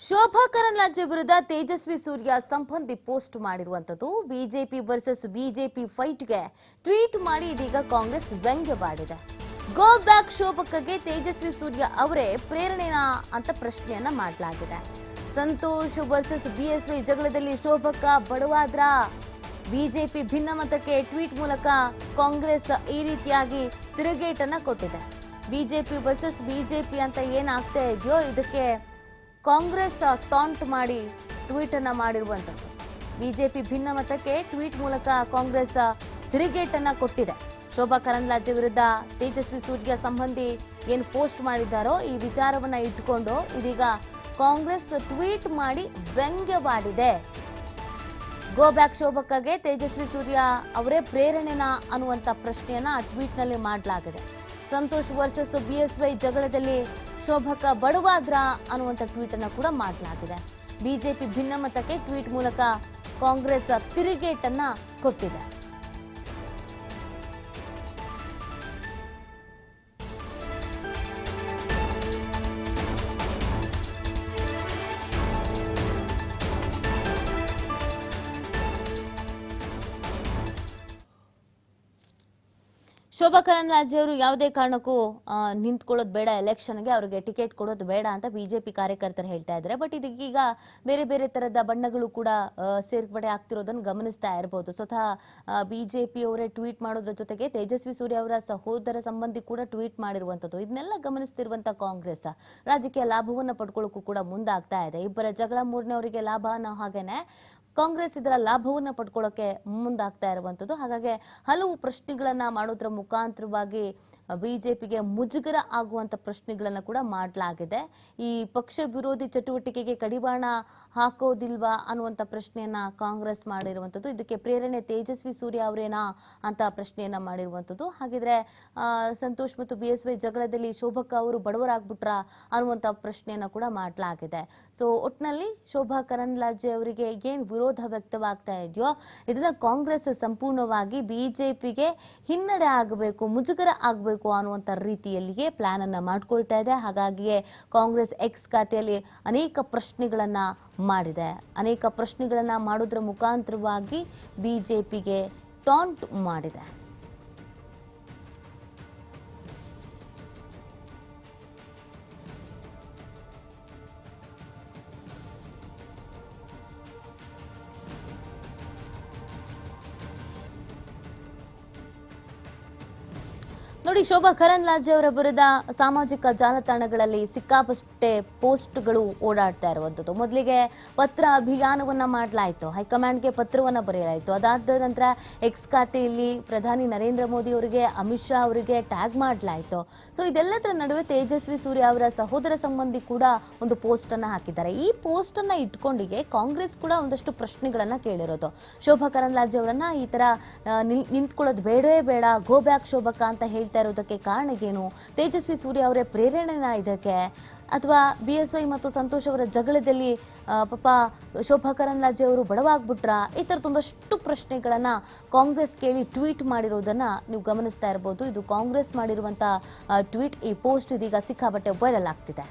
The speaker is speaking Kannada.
ಶೋಭಾ ಕರಂದ್ಲಾಜೆ ವಿರುದ್ಧ ತೇಜಸ್ವಿ ಸೂರ್ಯ ಸಂಬಂಧಿ ಪೋಸ್ಟ್ ಮಾಡಿರುವಂತದ್ದು ಬಿಜೆಪಿ ವರ್ಸಸ್ ಬಿಜೆಪಿ ಫೈಟ್ಗೆ ಟ್ವೀಟ್ ಮಾಡಿ ಇದೀಗ ಕಾಂಗ್ರೆಸ್ ವ್ಯಂಗ್ಯವಾಡಿದೆ. ಗೋ ಬ್ಯಾಕ್ ಶೋಭಕಗೆ ತೇಜಸ್ವಿ ಸೂರ್ಯ ಅವರೇ ಪ್ರೇರಣೆನಾ ಅಂತ ಪ್ರಶ್ನೆಯನ್ನ ಮಾಡಲಾಗಿದೆ. ಸಂತೋಷ್ ವರ್ಸಸ್ ಬಿಎಸ್ವೈ ಜಗಳದಲ್ಲಿ ಶೋಭಕ್ಕ ಬಡವಾದ್ರ. ಬಿಜೆಪಿ ಭಿನ್ನಮತಕ್ಕೆ ಟ್ವೀಟ್ ಮೂಲಕ ಕಾಂಗ್ರೆಸ್ ಈ ರೀತಿಯಾಗಿ ತಿರುಗೇಟನ್ನ ಕೊಟ್ಟಿದೆ. ಬಿಜೆಪಿ ವರ್ಸಸ್ ಬಿಜೆಪಿ ಅಂತ ಏನಾಗ್ತಾ ಇದೆಯೋ ಇದಕ್ಕೆ ಕಾಂಗ್ರೆಸ್ ಟಾಂಟ್ ಮಾಡಿ ಟ್ವೀಟ್ ಅನ್ನ ಮಾಡಿರುವಂತದ್ದು ಬಿಜೆಪಿ ಭಿನ್ನಮತಕ್ಕೆ ಟ್ವೀಟ್ ಮೂಲಕ ಕಾಂಗ್ರೆಸ್ ತಿರುಗೇಟನ್ನು ಕೊಟ್ಟಿದೆ. ಶೋಭಾ ಕರಂದ್ಲಾಜೆ ವಿರುದ್ಧ ತೇಜಸ್ವಿ ಸೂರ್ಯ ಸಂಬಂಧಿ ಏನು ಪೋಸ್ಟ್ ಮಾಡಿದ್ದಾರೋ ಈ ವಿಚಾರವನ್ನ ಇಟ್ಕೊಂಡು ಇದೀಗ ಕಾಂಗ್ರೆಸ್ ಟ್ವೀಟ್ ಮಾಡಿ ವ್ಯಂಗ್ಯವಾಡಿದೆ. ಗೋ ಬ್ಯಾಕ್ ಶೋಭಕ್ಕಾಗೆ ತೇಜಸ್ವಿ ಸೂರ್ಯ ಅವರೇ ಪ್ರೇರಣೆನಾ ಅನ್ನುವಂಥ ಪ್ರಶ್ನೆಯನ್ನ ಆ ಟ್ವೀಟ್ನಲ್ಲಿ ಮಾಡಲಾಗಿದೆ. ಸಂತೋಷ್ ವರ್ಸಸ್ ಬಿಎಸ್ವೈ ಜಗಳದಲ್ಲಿ ಶೋಭಕ್ಕ ಬಡವಾದ್ರ ಅನ್ನುವಂಥ ಟ್ವೀಟ್ ಅನ್ನ ಕೂಡ ಮಾಡಲಾಗಿದೆ. ಬಿಜೆಪಿ ಭಿನ್ನಮತಕ್ಕೆ ಟ್ವೀಟ್ ಮೂಲಕ ಕಾಂಗ್ರೆಸ್ ತಿರುಗೇಟನ್ನು ಕೊಟ್ಟಿದೆ. ಶೋಭಾ ಕರಂದ್ಲಾಜೆ ಅವರು ಯಾವುದೇ ಕಾರಣಕ್ಕೂ ನಿಂತ್ಕೊಳ್ಳೋದು ಬೇಡ, ಎಲೆಕ್ಷನ್ಗೆ ಅವರಿಗೆ ಟಿಕೆಟ್ ಕೊಡೋದು ಬೇಡ ಅಂತ ಬಿಜೆಪಿ ಕಾರ್ಯಕರ್ತರು ಹೇಳ್ತಾ ಇದ್ದಾರೆ. ಬಟ್ ಇದಕ್ಕೀಗ ಬೇರೆ ಬೇರೆ ತರದ ಬಣ್ಣಗಳು ಕೂಡ ಸೇರ್ಪಡೆ ಆಗ್ತಿರೋದನ್ನು ಗಮನಿಸ್ತಾ ಇರಬಹುದು ಸ್ವತಃ ಬಿಜೆಪಿ ಅವರೇ ಟ್ವೀಟ್ ಮಾಡೋದ್ರ ಜೊತೆಗೆ ತೇಜಸ್ವಿ ಸೂರ್ಯ ಅವರ ಸಹೋದರ ಸಂಬಂಧಿ ಕೂಡ ಟ್ವೀಟ್ ಮಾಡಿರುವಂಥದ್ದು. ಇದನ್ನೆಲ್ಲ ಗಮನಿಸ್ತಿರುವಂಥ ಕಾಂಗ್ರೆಸ್. ರಾಜಕೀಯ ಲಾಭವನ್ನ ಪಡ್ಕೊಳ್ಳೋಕ್ಕೂ ಕೂಡ ಮುಂದಾಗ್ತಾ ಇದೆ. ಇಬ್ಬರ ಜಗಳ ಮೂರನೇವರಿಗೆ ಲಾಭ ಅನ್ನೋ ಹಾಗೇನೆ. ಕಾಂಗ್ರೆಸ್ ಇದರ ಲಾಭವನ್ನು ಪಡ್ಕೊಳ್ಳೋಕೆ ಮುಂದಾಗ್ತಾ ಇರುವಂಥದ್ದು ಹಾಗಾಗಿ ಹಲವು ಪ್ರಶ್ನೆಗಳನ್ನ ಮಾಡೋದ್ರ ಮುಖಾಂತರವಾಗಿ ಬಿಜೆಪಿಗೆ ಮುಜುಗರ ಆಗುವಂತ ಪ್ರಶ್ನೆಗಳನ್ನು ಕೂಡ ಮಾಡಲಾಗಿದೆ. ಈ ಪಕ್ಷ ವಿರೋಧಿ ಚಟುವಟಿಕೆಗೆ ಕಡಿವಾಣ ಹಾಕೋದಿಲ್ವಾ ಅನ್ನುವಂಥ ಪ್ರಶ್ನೆಯನ್ನ ಕಾಂಗ್ರೆಸ್ ಮಾಡಿರುವಂಥದ್ದು ಇದಕ್ಕೆ ಪ್ರೇರಣೆ ತೇಜಸ್ವಿ ಸೂರ್ಯ ಅವರೇನಾ ಅಂತ ಪ್ರಶ್ನೆಯನ್ನ ಮಾಡಿರುವಂಥದ್ದು ಹಾಗಿದ್ರೆ ಸಂತೋಷ್ ಮತ್ತು ಬಿ ಎಸ್ ವೈ ಜಗಳದಲ್ಲಿ ಶೋಭಕ್ಕ ಅವರು ಬಡವರಾಗ್ಬಿಟ್ರ ಅನ್ನುವಂಥ ಪ್ರಶ್ನೆಯನ್ನ ಕೂಡ ಮಾಡಲಾಗಿದೆ. ಸೊ ಒಟ್ನಲ್ಲಿ ಶೋಭಾ ಕರಂದ್ಲಾಜೆ ಅವರಿಗೆ ಏನು ವಿರೋಧ ವ್ಯಕ್ತವಾಗ್ತಾ ಇದೆಯೋ, ಇದನ್ನ ಕಾಂಗ್ರೆಸ್ ಸಂಪೂರ್ಣವಾಗಿ ಬಿಜೆಪಿಗೆ ಹಿನ್ನಡೆ ಆಗಬೇಕು, ಮುಜುಗರ ಆಗಬೇಕು ಅನ್ನುವಂಥ ರೀತಿಯಲ್ಲಿಯೇ ಪ್ಲಾನ್ ಅನ್ನ ಮಾಡ್ಕೊಳ್ತಾ ಇದೆ. ಹಾಗಾಗಿಯೇ ಕಾಂಗ್ರೆಸ್ ಎಕ್ಸ್ ಖಾತೆಯಲ್ಲಿ ಅನೇಕ ಪ್ರಶ್ನೆಗಳನ್ನ ಮಾಡಿದೆ. ಅನೇಕ ಪ್ರಶ್ನೆಗಳನ್ನ ಮಾಡೋದ್ರ ಮುಖಾಂತರವಾಗಿ ಬಿಜೆಪಿಗೆ ಟಾಂಟ್ ಮಾಡಿದೆ. ನೋಡಿ, ಶೋಭಾ ಕರಂದ್ಲಾಜೆ ಅವರ ವಿರುದ್ಧ ಸಾಮಾಜಿಕ ಜಾಲತಾಣಗಳಲ್ಲಿ ಸಿಕ್ಕಾಪಷ್ಟೆ ಪೋಸ್ಟ್ಗಳು ಓಡಾಡ್ತಾ ಇರುವಂಥದ್ದು. ಮೊದಲಿಗೆ ಪತ್ರ ಅಭಿಯಾನವನ್ನ ಮಾಡಲಾಯಿತು. ಹೈಕಮಾಂಡ್ಗೆ ಪತ್ರವನ್ನು ಬರೆಯಲಾಯಿತು. ಅದಾದ ನಂತರ ಎಕ್ಸ್ ಖಾತೆಯಲ್ಲಿ ಪ್ರಧಾನಿ ನರೇಂದ್ರ ಮೋದಿ ಅವರಿಗೆ, ಅಮಿತ್ ಶಾ ಅವರಿಗೆ ಟ್ಯಾಗ್ ಮಾಡಲಾಯಿತು. ಸೊ ಇದೆಲ್ಲದರ ನಡುವೆ ತೇಜಸ್ವಿ ಸೂರ್ಯ ಅವರ ಸಹೋದರ ಸಂಬಂಧಿ ಕೂಡ ಒಂದು ಪೋಸ್ಟ್ ಅನ್ನ ಹಾಕಿದ್ದಾರೆ. ಈ ಪೋಸ್ಟ್ ಅನ್ನ ಇಟ್ಕೊಂಡಿಗೆ ಕಾಂಗ್ರೆಸ್ ಕೂಡ ಒಂದಷ್ಟು ಪ್ರಶ್ನೆಗಳನ್ನು ಕೇಳಿರೋದು. ಶೋಭಾ ಕರಂದ್ಲಾಜೆ ಅವರನ್ನು ಈ ನಿಲ್- ನಿಂತ್ಕೊಳ್ಳೋದು ಬೇಡವೇ ಬೇಡ, ಗೋ ಬ್ಯಾಕ್ ಶೋಭಕ ಅಂತ ಹೇಳ್ತಾ ಇರೋದಕ್ಕೆ ಕಾರಣ ಏನು? ತೇಜಸ್ವಿ ಸೂರ್ಯ ಅವರೇ ಪ್ರೇರಣೆನ ಇದಕ್ಕೆ? ಅಥವಾ ಬಿ ಎಸ್ ವೈ ಮತ್ತು ಸಂತೋಷ್ ಅವರ ಜಗಳದಲ್ಲಿ ಪಾಪ ಶೋಭಾ ಕರಂದ್ಲಾಜೆ ಅವರು ಬಡವಾಗ್ಬಿಟ್ರ? ಈ ಥರದೊಂದಷ್ಟು ಪ್ರಶ್ನೆಗಳನ್ನು ಕಾಂಗ್ರೆಸ್ ಕೇಳಿ ಟ್ವೀಟ್ ಮಾಡಿರೋದನ್ನು ನೀವು ಗಮನಿಸ್ತಾ ಇರ್ಬೋದು. ಇದು ಕಾಂಗ್ರೆಸ್ ಮಾಡಿರುವಂಥ ಟ್ವೀಟ್ ಈ ಪೋಸ್ಟ್ ಇದೀಗ ಸಿಕ್ಕಾಪಟ್ಟೆ ವೈರಲ್ ಆಗ್ತಿದೆ.